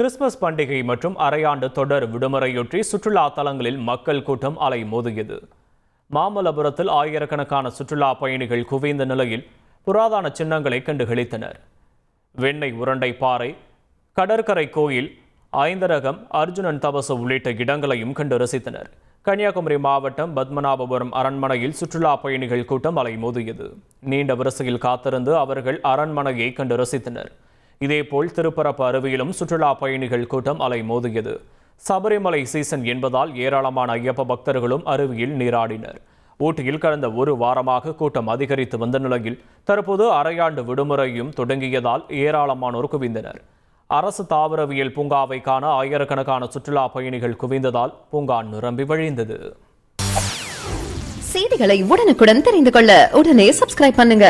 Christmas பண்டிகை மற்றும் அரையாண்டு தொடர் விடுமுறையொற்றி சுற்றுலா தலங்களில் மக்கள் கூட்டம் அலை மோதியது. மாமல்லபுரத்தில் ஆயிரக்கணக்கான சுற்றுலா பயணிகள் குவிந்த நிலையில் புராதன சின்னங்களை கண்டுகளித்தனர். வெண்ணெய் உருண்டை பாறை கடற்கரை கோயில் ஐந்தரகம் அர்ஜுனன் தபசு உள்ளிட்ட இடங்களையும் கண்டு ரசித்தனர். கன்னியாகுமரி மாவட்டம் பத்மநாபபுரம் அரண்மனையில் சுற்றுலா பயணிகள் கூட்டம் அலைமோதியது நீண்ட வரிசையில் காத்திருந்து அவர்கள் அரண்மனையை கண்டு ரசித்தனர். இதேபோல் திருப்பரப்பு அருவியிலும் சுற்றுலா பயணிகள் கூட்டம் அலைமோதியது சபரிமலை சீசன் என்பதால் ஏராளமான ஐயப்ப பக்தர்களும் அருவியில் நீராடினர். ஊட்டியில் கடந்த ஒரு வாரமாக கூட்டம் அதிகரித்து வந்த நிலையில் தற்போது அரையாண்டு விடுமுறையும் தொடங்கியதால் ஏராளமானோர் குவிந்தனர். அரசு தாவரவியல் பூங்காவை காண ஆயிரக்கணக்கான சுற்றுலா பயணிகள் குவிந்ததால் பூங்கா நிரம்பி வழிந்தது. செய்திகளை உடனுக்குடன் தெரிந்து கொள்ள உடனே சப்ஸ்கிரைப் பண்ணுங்க.